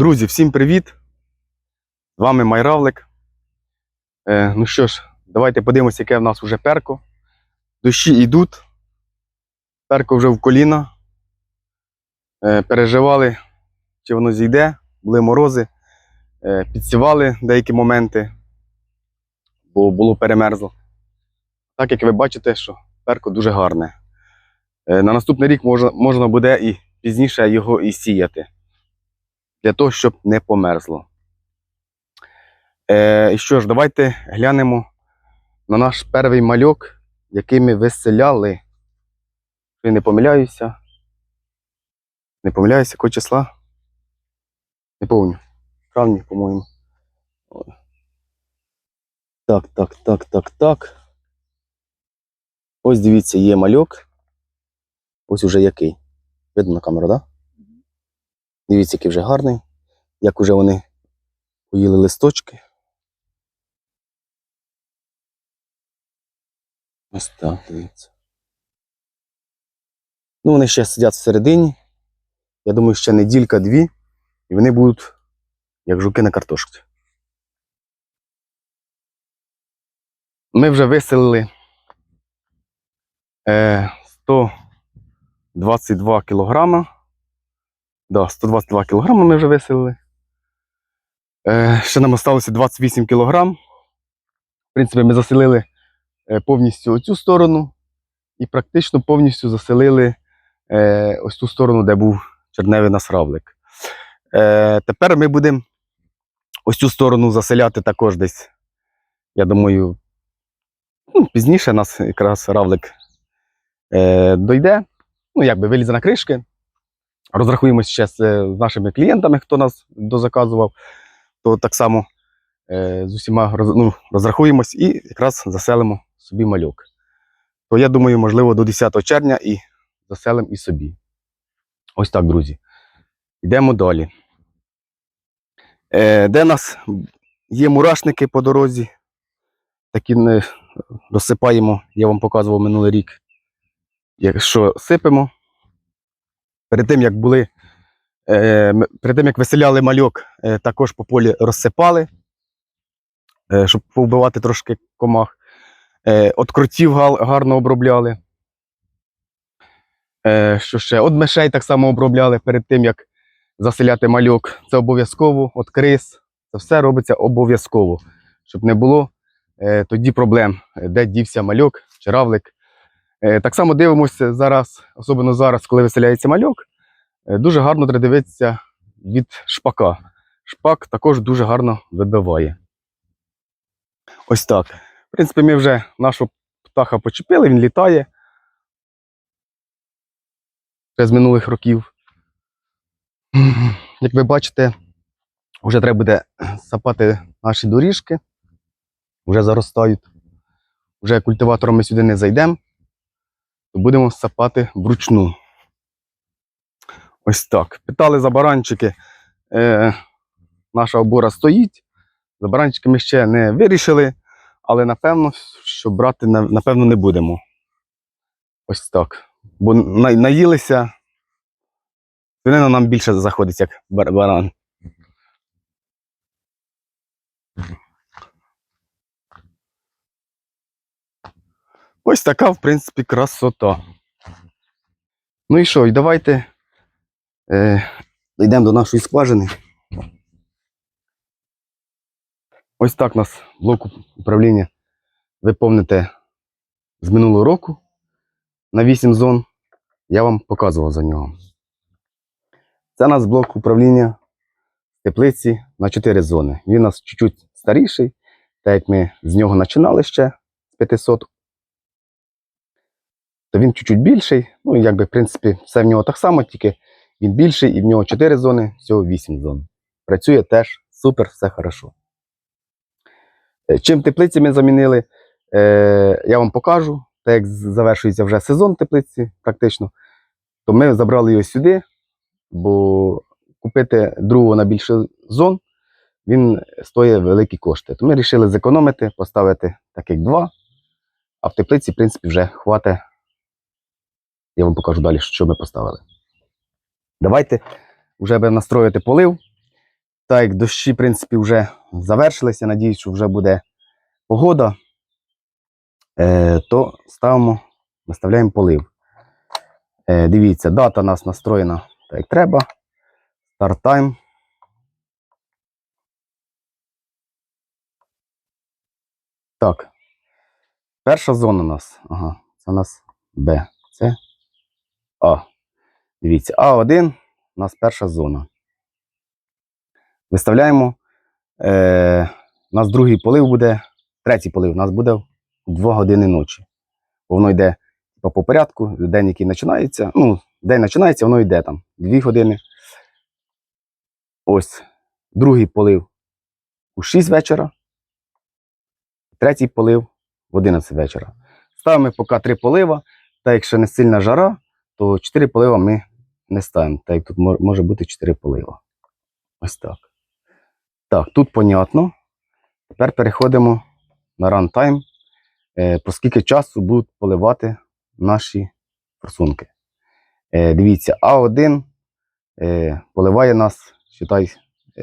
Друзі, всім привіт! З вами Майравлик. Е, ну що ж, давайте подивимося, яке в нас вже перко. Дощі йдуть. Перко вже в коліна. Е, переживали, чи воно зійде, були морози, е, підсівали деякі моменти, бо було перемерзло. Так як ви бачите, що перко дуже гарне. Е, на наступний рік можна, можна буде і пізніше його і сіяти для того, щоб не померзло. Е, і що ж, давайте глянемо на наш перший мальок, який ми виселяли. Я не помиляюся. Не помиляюся, якого числа? Не помню. Травні, по-моєму. Так, так, так, так, так. Ось дивіться, є мальок. Ось уже який. Видно на камеру, так? Дивіться, який вже гарний, як уже вони поїли листочки. Ось так, дивіться. Ну, вони ще сидять всередині. Я думаю, ще неділька-дві, і вони будуть як жуки на картошці. Ми вже виселили е, 122 кілограма. Да, 122 кілограми ми вже виселили. Е, ще нам залишилося 28 кілограм. В принципі, ми заселили е, повністю оцю сторону і практично повністю заселили е, ось ту сторону, де був черневий насравлик. Е, тепер ми будемо ось цю сторону заселяти також десь. Я думаю, ну, пізніше нас якраз равлик е, дойде. Ну, якби вилізе на кришки. Розрахуємося ще з, е, нашими клієнтами, хто нас дозаказував, то так само е, з усіма ну, розрахуємось і якраз заселимо собі мальок. То я думаю, можливо, до 10 червня і заселимо і собі. Ось так, друзі. Йдемо далі. Е, де нас є мурашники по дорозі? Такі не розсипаємо, я вам показував минулий рік. Якщо сипемо, перед тим, як були, е, перед тим, як виселяли мальок, е, також по полі розсипали, е, щоб повбивати трошки комах. От кротів гарно обробляли. Що ще? От мишей так само обробляли перед тим, як заселяти мальок. Це обов'язково, от крис. Це все робиться обов'язково, щоб не було тоді проблем, де дівся мальок чи равлик. Е, Так само дивимося зараз, особливо зараз, коли виселяється мальок, е, дуже гарно дивитися від шпака. Шпак також дуже гарно вибиває. Ось так. В принципі, ми вже нашого птаха почепили, він літає. Ще з минулих років. Як ви бачите, вже треба буде сапати наші доріжки. Вже заростають. Вже культиватором ми сюди не зайдемо то будемо сапати вручну. Ось так. Питали за баранчики. Е, наша обора стоїть. За баранчики ми ще не вирішили, але напевно, що брати напевно не будемо. Ось так. Бо на- наїлися. Свинина нам більше заходить, як бар- баран. Ось така, в принципі, красота. Ну і що, і давайте е, до нашої скважини. Ось так у нас блок управління ви помните з минулого року на 8 зон. Я вам показував за нього. Це у нас блок управління теплиці на 4 зони. Він у нас чуть-чуть старіший, так як ми з нього починали ще з 500 то він чуть-чуть більший. Ну, якби, в принципі, все в нього так само, тільки він більший, і в нього 4 зони, всього 8 зон. Працює теж супер, все хорошо. Е, Чим теплиці ми замінили, е, я вам покажу. Так як завершується вже сезон теплиці, практично, то ми забрали його сюди, бо купити другого на більше зон, він стоїть великі кошти. То ми вирішили зекономити, поставити таких два, а в теплиці, в принципі, вже хватить я вам покажу далі, що ми поставили. Давайте вже будемо настроїти полив. так як дощі, в принципі, вже завершилися, надіюсь, що вже буде погода, е, то ставимо, виставляємо полив. Е, дивіться, дата у нас настроєна так, як треба. Start time. Так. Перша зона у нас. Ага, це у нас Б. Це А. Дивіться, А1 у нас перша зона. Виставляємо. Е, у нас другий полив буде, третій полив у нас буде в 2 години ночі. Бо Воно йде по, по порядку, день, який починається. Ну, день починається, воно йде там 2 години. Ось. Другий полив у 6 вечора. Третій полив в 11 вечора. Ставимо поки три полива. Та якщо не сильна жара, то 4 полива ми не ставимо. Та як тут може бути 4 полива. Ось так. Так, тут понятно. Тепер переходимо на рантайм. Е, по скільки часу будуть поливати наші форсунки. Е, дивіться, А1 е, поливає нас, е,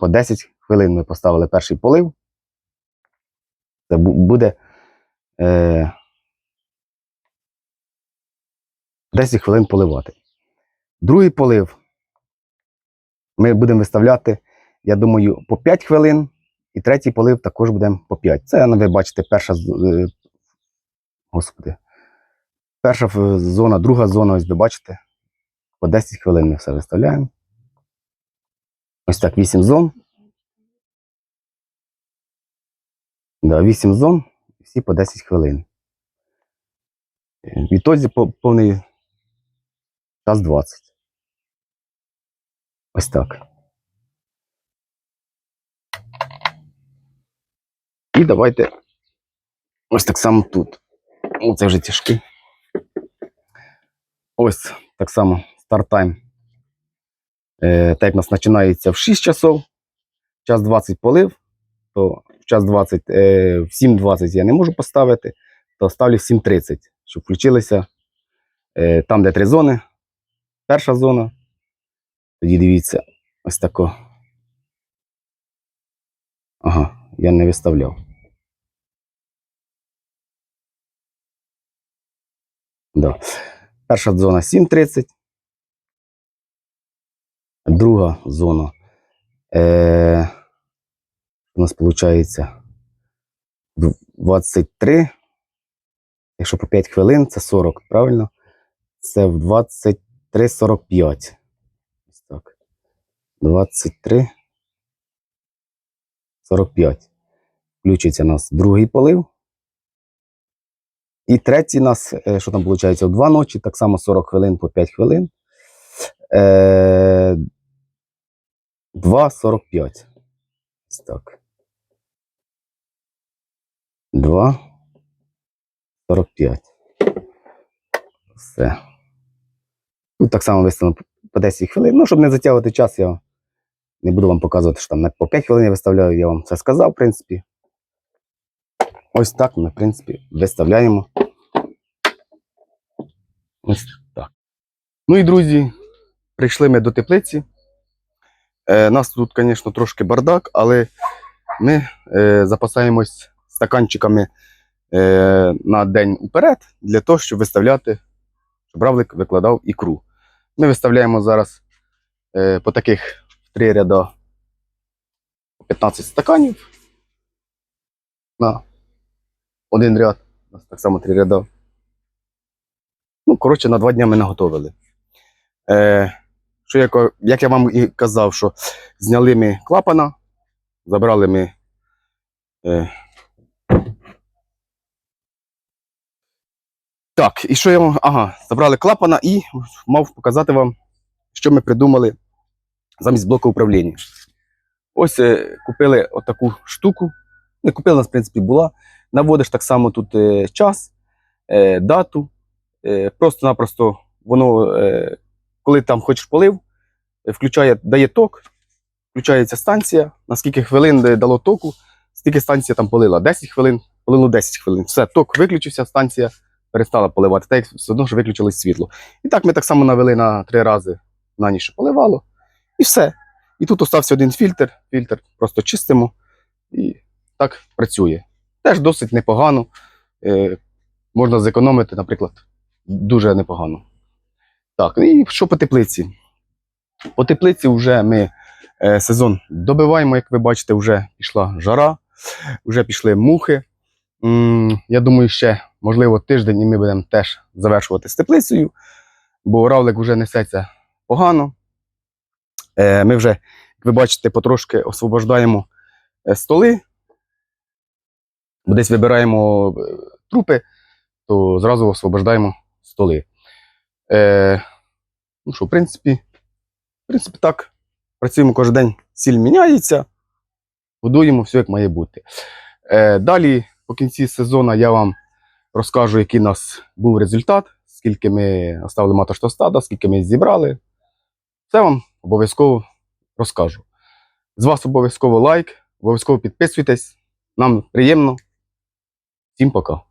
по 10 хвилин ми поставили перший полив. Це буде 10 хвилин поливати. Другий полив ми будемо виставляти, я думаю, по 5 хвилин, і третій полив також будемо по 5. Це, ну, ви бачите, перша е, господи, перша зона, друга зона, ось ви бачите, по 10 хвилин ми все виставляємо. Ось так, 8 зон. Да, 8 зон, всі по 10 хвилин. Е, Відтоді по- повний час 20. Ось так. І давайте ось так само тут. О, це вже тяжкий. Ось так само старт-тайм. Е, так як у нас починається в 6 часов, час 20 полив, то в час 20, е, в 7.20 я не можу поставити, то ставлю в 7.30, щоб включилися е, там, де три зони. Перша зона. Тоді дивіться, ось тако. Ага, я не виставляв. Да. Перша зона 7.30. Друга зона. Е, у нас виходить 23. Якщо по 5 хвилин, це 40, правильно? Це в 23.45. Ось так. 23. 45. Включиться у нас другий полив. І третій у нас, е, що там виходить, в 2 ночі, так само 40 хвилин по 5 хвилин. Е, 2.45. Ось так. 2.45. Все. Тут так само виставлено по 10 хвилин. Ну, щоб не затягувати час, я не буду вам показувати, що там по 5 хвилин я виставляю, я вам це сказав, в принципі. Ось так ми, в принципі, виставляємо. Ось так. Ну і друзі, прийшли ми до теплиці. Е, нас тут, звісно, трошки бардак, але ми е, запасаємось стаканчиками е, на день уперед для того, щоб виставляти, щоб равлик викладав ікру. Ми виставляємо зараз е, по таких в три ряда 15 стаканів на один ряд. У нас так само три ряда. Ну, коротше, на два дні ми наготовили. Е, що я, як я вам і казав, що зняли ми клапана, забрали ми. Е, так, і що я вам. Ага, забрали клапана і мав показати вам, що ми придумали замість блоку управління. Ось е, купили отаку штуку. Не купили, у нас, в принципі, була. Наводиш так само тут е, час, е, дату. Просто-напросто воно, коли там хочеш полив, включає, дає ток, включається станція. На скільки хвилин дало току, стільки станція там полила. 10 хвилин, полило 10 хвилин. Все, ток виключився, станція перестала поливати. Так як все одно ж виключилось світло. І так ми так само навели на три рази на що поливало. І все. І тут остався один фільтр. Фільтр просто чистимо і так працює. Теж досить непогано. Е, можна зекономити, наприклад, дуже непогано. Так, і що по теплиці? По теплиці вже ми е, сезон добиваємо, як ви бачите, вже пішла жара, вже пішли мухи. Я думаю, ще, можливо, тиждень і ми будемо теж завершувати з теплицею, бо равлик вже несеться погано. Е, ми вже, як ви бачите, потрошки освобождаємо е, столи, десь вибираємо е, трупи, то зразу освобождаємо столи. Ну що, в принципі, в принципі, так. Працюємо кожен день, сіль міняється, годуємо все як має бути. Далі, по кінці сезону, я вам розкажу, який у нас був результат, скільки ми оставили маточного стада, скільки ми зібрали. Це вам обов'язково розкажу. З вас обов'язково лайк, обов'язково підписуйтесь. Нам приємно. Всім пока.